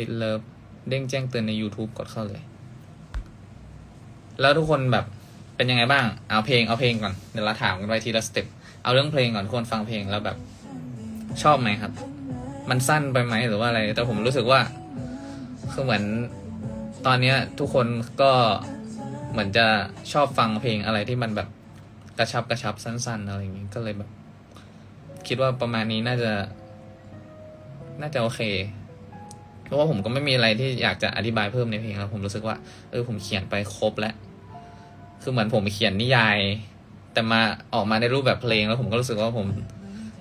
วิดเลิฟเด้งแจ้งเตือนใน YouTube กดเข้าเลย แล้วทุกคนแบบเป็นยังไงบ้าง เอาเพลงเอาเพลงก่อน เดี๋ยวเราถามกันไปทีละสเต็ปเอาเรื่องเพลงก่อนทุกคนฟังเพลงแล้วแบบ ชอบไหมครับ มันสั้นไปไหมหรือว่าอะไร แต่ผมรู้สึกว่า คือเหมือนตอนเนี้ย ทุกคนก็เหมือนจะชอบฟังเพลงอะไรที่มันแบบกระชับกระชับสั้น ๆ อะไรอย่างงี้ก็เลยแบบ คิดว่าประมาณนี้น่าจะ น่าจะโอเค เพราะว่าผมก็ไม่มีอะไรที่อยากจะอธิบายเพิ่มในเพลงแล้วผมรู้สึกว่า เออผมเขียนไปครบแล้ว คือเหมือนผมเขียนนิยาย แต่มาออกมาในรูปแบบเพลงแล้วผมก็รู้สึกว่าผม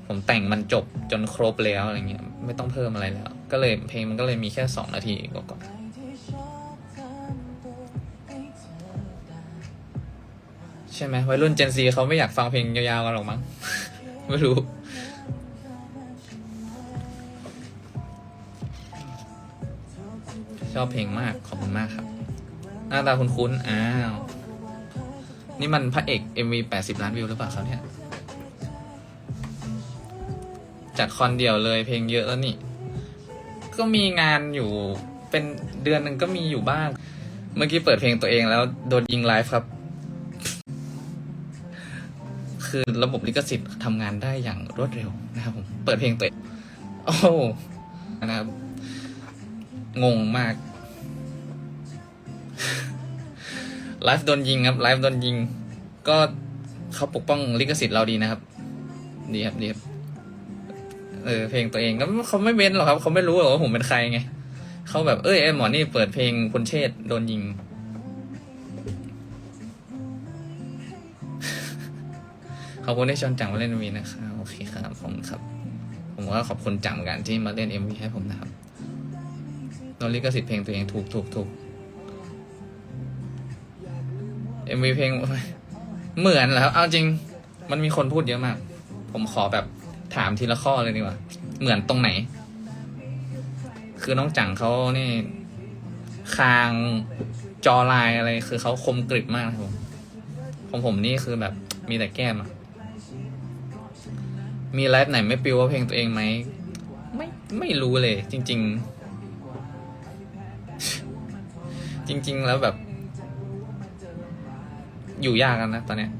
ผมแต่งมันจบจนครบแล้วอะไรเงี้ย ไม่ต้องเพิ่มอะไรแล้ว ก็เลยเพลงมันก็เลยมีแค่สองนาทีกว่าๆใช่ไหมวัยรุ่นเจนซีเขาไม่อยากฟังเพลงยาวๆกันหรอกมั้ง ไม่รู้ ชอบเพลงมากขอบคุณมากครับ หน้าตาคุ้นๆอ้าว นี่มันพระเอก MV 80 ล้านวิวหรือเปล่าครับเนี่ยจัดคอนเดียวเลยเพลงเยอะแล้วนี่ ก็มีงานอยู่เป็นเดือนหนึ่งก็มีอยู่บ้าง เมื่อกี้เปิดเพลงตัวเองแล้วโดนยิงไลฟ์ครับ คือระบบลิขสิทธิ์ทำงานได้อย่างรวดเร็วนะครับผม เปิดเพลงตัวเอง โอ้นะครับ งงมากไลฟ์โดนยิงครับไลฟ์โดนยิง ก็เขาปกป้องลิขสิทธิ์เราดีนะครับ ดีครับดีครับเออเพลงตัวเองก็เขาไม่เว้นหรอกครับเขาไม่รู้หรอกว่าผมเป็นใครไงเขาแบบเอ้ยไอ้หมอนี่เปิดเพลงคุณเชษโดนยิง ขอบคุณที่ชวนจังมาเล่นมีนะครับโอเคครับผมครับ ผมก็ขอบคุณจังเหมือนกันที่มาเล่นเอ็มวีให้ผมนะครับ โดนลิขสิทธิ์เพลงตัวเองถูกถูกถูกเอ็มวีเพลงเหมือนเหรอครับเอาจริง มันมีคนพูดเยอะมาก ผมขอแบบถามทีละข้อเลยดีกว่า เหมือนตรงไหน คือน้องจังเขานี่ คางจอลายอะไรคือเขาคมกริบมากครับผมของผมนี่คือแบบมีแต่แก้มอะมีไลฟ์ไหนไม่ปิวว่าเพลงตัวเองไหม ไม่ไม่รู้เลย จริง ๆ จริง ๆ แล้วแบบ อยู่ยากกันนะตอนเนี้ย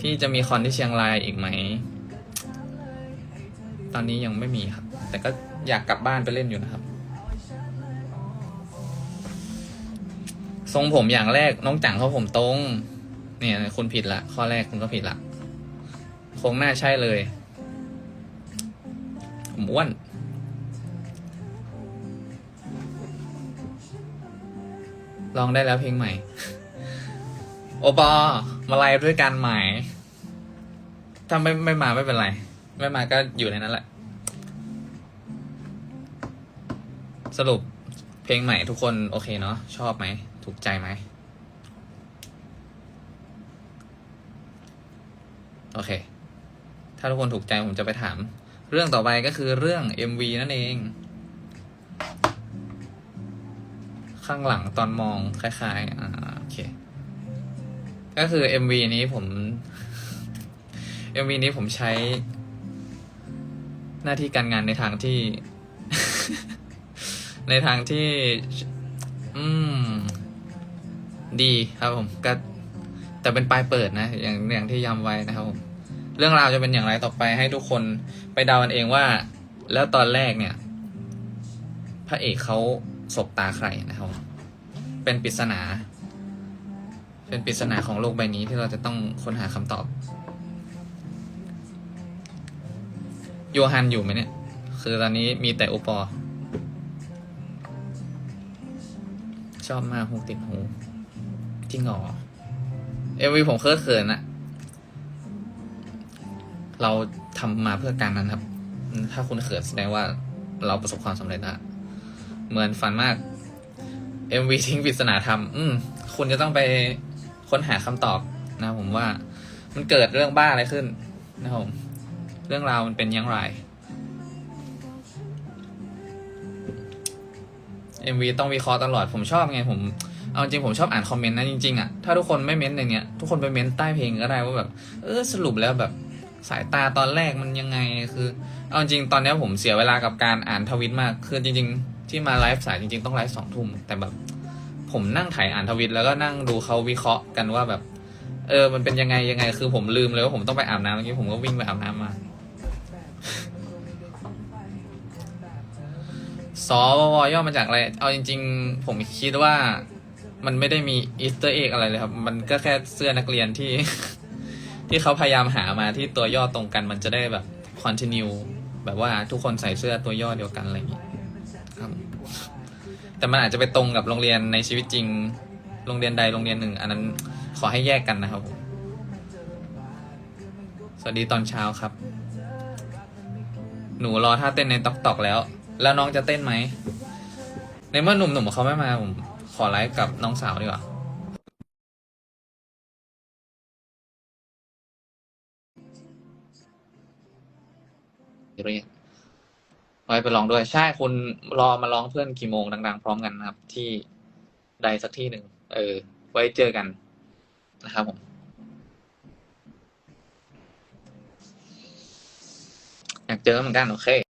ที่จะมีคอนที่เชียงรายอีกไหม ตอนนี้ยังไม่มีครับ แต่ก็อยากกลับบ้านไปเล่นอยู่นะครับ ทรงผมอย่างแรกน้องจังเขาผมตรง เนี่ยคุณผิดละ ข้อแรกคุณก็ผิดละโคงหน้าใช่เลย ผมอ้วน ลองได้แล้วเพลงใหม่ โอปอมาไลฟ์ด้วยกันใหม่ถ้าไม่ไม่มาไม่เป็นไร ไม่มาก็อยู่ในนั้นแหละ สรุปเพลงใหม่ทุกคนโอเคเนาะชอบไหม ถูกใจไหม โอเค ถ้าทุกคนถูกใจผมจะไปถาม เรื่องต่อไปก็คือเรื่อง MV นั่นเอง ข้างหลังตอนมองคล้ายๆ อ่าโอเค ก็คือ MV นี้ผม MV นี้ผมใช้ หน้าที่การงานในทางที่ ในทางที่ อืม ดีครับผมก็แต่เป็นปลายเปิดนะ อย่างอย่างที่ย้ำไว้นะครับผมเรื่องราวจะเป็นอย่างไรต่อไปให้ทุกคนไปเดากันเองว่า แล้วตอนแรกเนี่ย พระเอกเขา สบตาใครนะครับ เป็นปริศนา เป็นปริศนาของโลกใบนี้ที่เราจะต้องค้นหาคำตอบ โยฮันอยู่ไหมเนี่ย คือตอนนี้มีแต่โอปอ ชอบมากหูติดหูจริงเหรอเอวีผมเคอะเขินอะเราทำมาเพื่อการนั้นครับ ถ้าคุณเขินแสดงว่าเราประสบความสำเร็จแล้ว เหมือนฝันมาก MV ทิ้งปริศนาธรรม อืม คุณจะต้องไปค้นหาคำตอบนะผมว่า มันเกิดเรื่องบ้าอะไรขึ้น นะครับผม เรื่องราวมันเป็นอยังไง MV ต้องวิเคราะห์ตลอด ผมชอบไงผม เอาจริงผมชอบอ่านคอมเมนต์นะจริงๆอะถ้าทุกคนไม่เม้นต์อย่างเงี้ย ทุกคนไปเม้นต์ใต้เพลงก็ได้ว่าแบบ เออสรุปแล้วแบบสายตาตอนแรกมันยังไงคือ เอาจริงตอนนี้ผมเสียเวลากับการอ่านทวิตมาก คือจริง ๆ ที่มาไลฟ์สายจริงๆต้องไลฟ์สองทุ่มแต่แบบ ผมนั่งถ่ายอ่านทวิตแล้วก็นั่งดูเขาวิเคราะห์กันว่าแบบ เออ มันเป็นยังไงยังไง คือผมลืมเลยว่าผมต้องไปอาบน้ำเมื่อกี้ผมก็วิ่งไปอาบน้ำมาสวย่อมาจากอะไร เอาจริง ๆ ผมคิดว่ามันไม่ได้มีอีสเตอร์เอ็กอะไรเลยครับ มันก็แค่เสื้อนักเรียนที่ ที่เขาพยายามหามาที่ตัวย่อตรงกัน มันจะได้แบบคอนติเนียแบบว่าทุกคนใส่เสื้อตัวย่อเดียวกันอะไรอย่างงี้ แต่มันอาจจะไปตรงกับโรงเรียนในชีวิตจริง โรงเรียนใดโรงเรียนหนึ่ง อันนั้นขอให้แยกกันนะครับ สวัสดีตอนเช้าครับ หนูรอท่าเต้นในต็อกตอกแล้ว แล้วน้องจะเต้นไหม ในเมื่อหนุ่มๆเขาไม่มาผมขอไลฟ์กับน้องสาวดีกว่าเรียก ไว้ไปลองด้วย ใช่คุณรอมาร้องเพื่อนกี่โมงดังๆ พร้อมกันนะครับ ที่ใดสักที่หนึ่งเออ ไว้เจอกันนะครับผมอยากเจอเหมือนกันโอเค